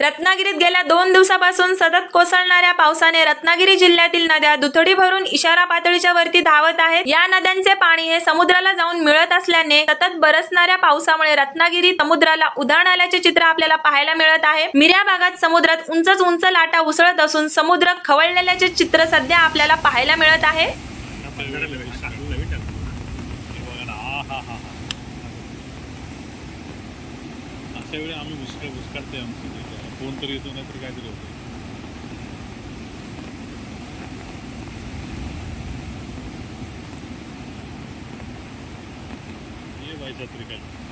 रत्नागिरीत गेल्या दोन दिवसापासून सतत कोसळणाऱ्या पावसाने रत्नागिरी जिल्ह्यातील नद्या दुथडी भरून इशारा पातळीच्या वरती धावत आहेत. या नद्यांचे पाणी हे समुद्राला जाऊन मिळत असल्याने सतत बरसणाऱ्या पावसामुळे रत्नागिरी समुद्राला उधाण आल्याचे चित्र आपल्याला पाहायला मिळत आहे. मिऱ्या भागात समुद्रात उंचच उंच लाटा उसळत असून समुद्र खवळलेल्याचे चित्र सध्या आपल्याला पाहायला मिळत आहे. अशा वेळी आम्ही मुस्कळ मुस्काडते आमची फोन तरी येतो नाही तर काहीतरी होतं ये भाई छत्री काय